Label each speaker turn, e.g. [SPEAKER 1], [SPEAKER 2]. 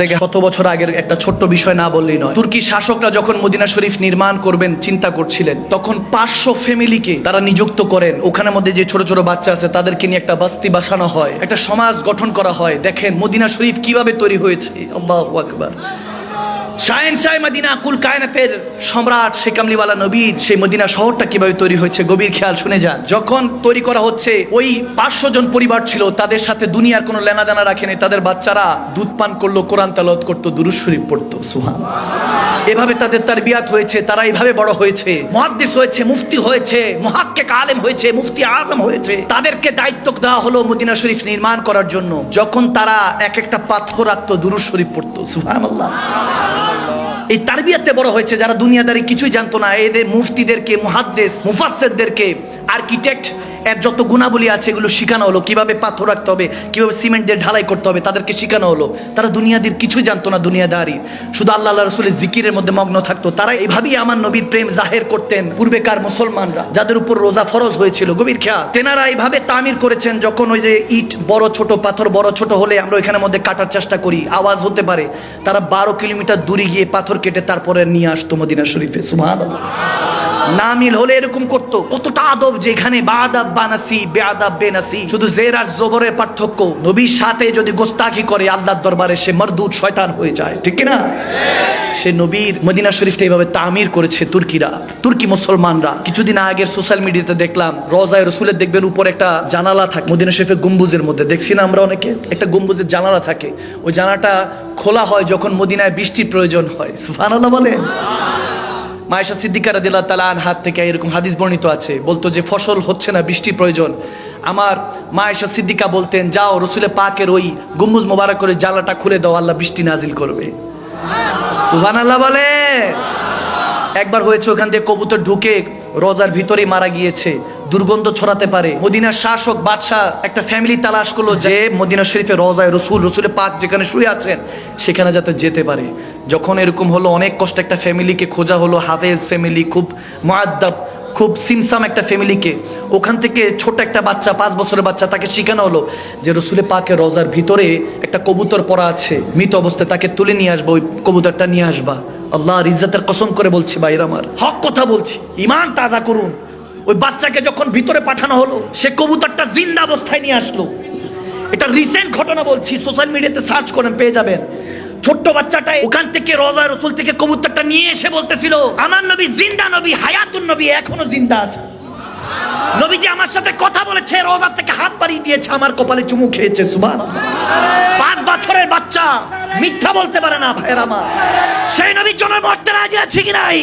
[SPEAKER 1] থেকে কত বছর আগের একটা ছোট্ট বিষয় না বললেই নয়। তুর্কি শাসকরা যখন মদিনা শরীফ নির্মাণ করবেন, চিন্তা করছিলেন। তখন পাঁচশো ফ্যামিলিকে তারা নিযুক্ত করেন। ওখানে মধ্যে যে ছোট ছোট বাচ্চা আছে, তাদেরকে নিয়ে একটা বস্তি বাসানো হয়। একটা সমাজ গঠন করা হয়। দেখেন মদিনা শরীফ কীভাবে তৈরি হয়েছে। আল্লাহ শাহেন শাহ মদিনা কুল সম্রাট মদিনা শহরটা কীভাবে তৈরি হয়েছে, গভীর খেয়াল শুনে যখন তৈরি করা হচ্ছে, ওই পাঁচশো জন পরিবার ছিল, তাদের সাথে দুনিয়ার কোনো রাখেনি তাদের বাচ্চারা দুধ পান করল, কোরআন করতো শরীফ পড়তো এভাবে তাদের তার বিয়াত হয়েছে, তারা এইভাবে বড় হয়েছে, মহাদ্দিস হয়েছে, মুফতি হয়েছে মহাক্কে আলেম হয়েছে, মুফতি আজম হয়েছে। তাদেরকে দায়িত্ব দেওয়া হলো মদিনা শরীফ নির্মাণ করার জন্য। যখন তারা এক একটা পাথর রাখতো দুরুজ শরীফ পড়তো সুহান আল্লাহ এই তারবিয়াতে বড় হয়েছে যারা দুনিয়াদারি কিছুই জানতো না। এদের মুফতিদেরকে মুহাদ্দেস মুফাসসিরদেরকে আর্কিটেক্ট এর যত গুণাবলী আছে, এগুলো শেখানো হলো। কীভাবে পাথর রাখতে হবে, কীভাবে সিমেন্ট দিয়ে ঢালাই করতে হবে, তাদেরকে শেখানো হলো। তারা দুনিয়াদের কিছুই জানতো না, দুনিয়াদারি। শুধু আল্লাহ রসুলের জিকিরের মধ্যে মগ্ন থাকতো। তারা এভাবেই আমার নবীর প্রেম জাহের করতেন পূর্বেকার মুসলমানরা, যাদের উপর রোজা ফরজ হয়েছিল। গভীর খেয়া তেনারা এইভাবে তামির করেছেন, যখন ওই যে ইট বড় ছোট, পাথর বড় ছোট হলে আমরা ওইখানের মধ্যে কাটার চেষ্টা করি। আওয়াজ হতে পারে। তারা বারো কিলোমিটার দূরে গিয়ে পাথর কেটে তারপরে নিয়ে আসতো মদিনা শরীফে। সুমান নামিল হলে এরকম করতো। কতটা আদব যেখানে বাদাব বানাসি বেআদাব বেনাসি শুধু জের আর জবরের পার্থক্য। নবীর সাথে যদি গোস্তাকি করে, আল্লাহর দরবারে সে মরদুদ শয়তান হয়ে যায়। ঠিক কি না সে নবীর মদিনা শরীফটা এইভাবে তামির করেছে তুর্কিরা। তুর্কি মুসলমানরা। কিছুদিন আগের সোশ্যাল মিডিয়াতে দেখলাম, রজায় রসুলের দেখবেন উপর একটা জানালা থাকে, মদিনা শরীফের গম্বুজের মধ্যে। দেখছি না আমরা অনেকে? একটা গম্বুজের জানালা থাকে। ওই জানালাটা খোলা হয় যখন মদিনায় বৃষ্টির প্রয়োজন হয়। সুফানাল্লাহ বলে মায়েশা সিদ্দিকা দিল্লা তালা হাত থেকে এরকম হাদিস বর্ণিত আছে। বলতো যে, ফসল হচ্ছে না, বৃষ্টির প্রয়োজন। আমার মায়েশা সিদ্দিকা বলতেন, যাও, রসুলে পাকের ওই গুম্বুজ মোবারক করে জ্বালাটা খুলে দাও, আল্লাহ বৃষ্টি নাজিল করবে। সুহান আল্লাহ বলে। একবার হয়েছে ওখান থেকে কবুতর ঢুকে রোজার ভিতরেই মারা গিয়েছে। দুর্গন্ধ ছড়াতে পারে। মদিনার শাসক, বাদশাহ একটা ফ্যামিলি তালাশ করল যে, মদিনা শরীফে রোজায় রসুল, রসুলের পাক যেখানে শুয়ে আছেন, সেখানে যাতে যেতে পারে। যখন এরকম হলো, অনেক কষ্ট একটা ফ্যামিলিকে খোঁজা হলো, হাফেজ ফ্যামিলি খুব মুআদ্দাব, খুব সিমসাম একটা ফ্যামিলিকে ওখান থেকে ছোট একটা বাচ্চা, পাঁচ বছরের বাচ্চা, তাকে শেখানো হলো যে রসুলে পাকে রোজার ভিতরে একটা কবুতর পড়া আছে। মৃত অবস্থায় তাকে তুলে নিয়ে আসব, ওই কবুতরটা নিয়ে আসবা। আল্লাহ ইজ্জাতের কসম করে বলছি ভাইরা আমার। হক কথা বলছি। ইমান তাজা করুন। ওই বাচ্চাকে যখন ভিতরে পাঠানো হলো, সে কবুতরটা জিন্দা অবস্থায় নিয়ে আসলো। এটা রিসেন্ট ঘটনা বলছি সোশ্যাল মিডিয়াতে সার্চ করেন, পেয়ে যাবেন। ছোট্ট বাচ্চাটা ওখান থেকে রোজা রসুল থেকে কবুতরটা নিয়ে এসে বলতেছিল, আমার নবী জিন্দা নবী, হায়াতুন নবী, এখনও জিন্দা আছে। নবীজি আমার সাথে কথা বলেছে, রোজা থেকে হাত বাড়িয়ে দিয়েছে, আমার কপালে চুমু খেয়েছে সুবান পাঁচ বছরের বাচ্চা, মিথ্যা বলতে পারে না, ভাইয়ের আমার। সেই নবীর জন্য মরতে রাজি আছে কি নাই?